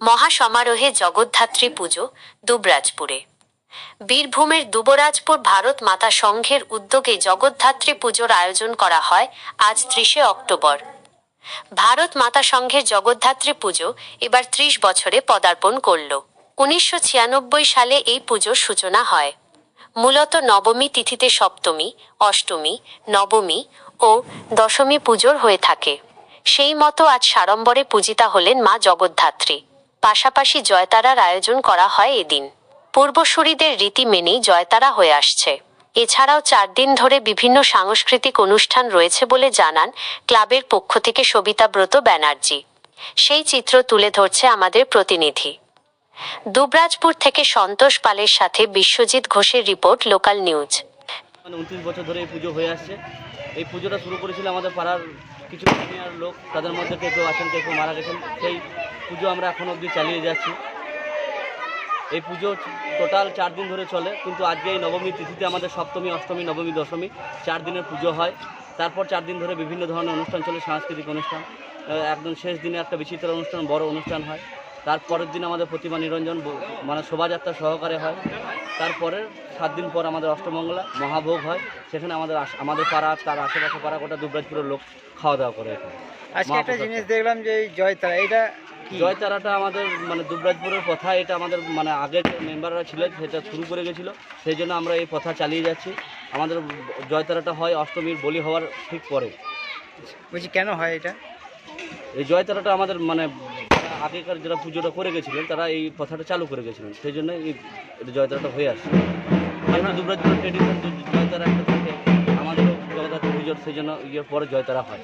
মহাসমারোহে জগদ্ধাত্রী পুজো, দুবরাজপুরে। বীরভূমের দুবরাজপুর ভারত মাতা সংঘের উদ্যোগে জগদ্ধাত্রী পুজোর আয়োজন করা হয় আজ ত্রিশে অক্টোবর। ভারত মাতা সংঘের জগদ্ধাত্রী পুজো এবার ত্রিশ বছরে পদার্পণ করল। উনিশশো ছিয়ানব্বই সালে এই পুজোর সূচনা হয়। মূলত নবমী তিথিতে সপ্তমী, অষ্টমী, নবমী ও দশমী পুজোর হয়ে থাকে। সেই মতো আজ সাড়ম্বরে পূজিতা হলেন মা জগদ্ধাত্রী। পাশাপাশি জয়তারার আয়োজন করা হয় এদিন। পূর্বসূরিদের রীতি মেনেই জয়তারা হয়ে আসছে। এছাড়াও চার দিন ধরে বিভিন্ন সাংস্কৃতিক অনুষ্ঠান রয়েছে বলে জানান ক্লাবের পক্ষ থেকে সবিতাব্রত ব্যানার্জি। সেই চিত্র তুলে ধরছে আমাদের প্রতিনিধি। দুবরাজপুর থেকে সন্তোষ পালের সাথে বিশ্বজিৎ ঘোষের রিপোর্ট, লোকাল নিউজ। মানে উনত্রিশ বছর ধরে এই পুজো হয়ে আসছে। এই পুজোটা শুরু করেছিল আমাদের পাড়ার কিছু সিনিয়র লোক, তাদের মধ্যে কেউ কেউ আছেন কেউ কেউ মারা গেছেন, সেই পুজো আমরা এখন অবধি চালিয়ে যাচ্ছি। এই পুজো টোটাল চার দিন ধরে চলে, কিন্তু আজকে এই নবমী তিথিতে আমাদের সপ্তমী, অষ্টমী, নবমী, দশমী চার দিনের পুজো হয়। তারপর চার দিন ধরে বিভিন্ন ধরনের অনুষ্ঠান চলে, সাংস্কৃতিক অনুষ্ঠান। একদম শেষ দিনে একটা বিচিত্র অনুষ্ঠান, বড় অনুষ্ঠান হয়। তারপরের দিন আমাদের প্রতিমা নিরঞ্জন মানে শোভাযাত্রা সহকারে হয়। তারপরে সাত দিন পর আমাদের অষ্টমঙ্গলা মহাভোগ হয়। সেখানে আমাদের আমাদের পাড়া তার আশেপাশে পাড়া গোটা দুবরাজপুরের লোক খাওয়া দাওয়া করে এখানে। আজকে একটা জিনিস দেখলাম যে এই জয়তারা এটা কি? জয়তারাটা আমাদের মানে দুবরাজপুরের কথা এটা আমাদের মানে আগের যে মেম্বাররা ছিলেন সেটা শুরু করে গেছিল। সেই জন্য আমরা এই কথা চালিয়ে যাচ্ছি। আমাদের জয়তারাটা হয় অষ্টমীর বলি হওয়ার ঠিক পরে। বলছি কেন হয় এটা? এই জয়তারাটা আমাদের মানে আগেকার যারা পুজোটা করে গেছিলেন তারা এই কথাটা চালু করে গেছিলেন। সেই জন্য এই জয়তারাটা হয়ে আসছে। আমরা দুবরাজপুরের ট্রেডিশন জয়তারা একটা থাকে আমাদেরও জগদ্ধাত্রী পুজোর সেই জন্য ইয়ের পরে জয়তারা হয়।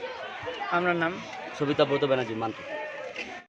আপনার নাম? সবিতা ব্রত ব্যানার্জি মানতে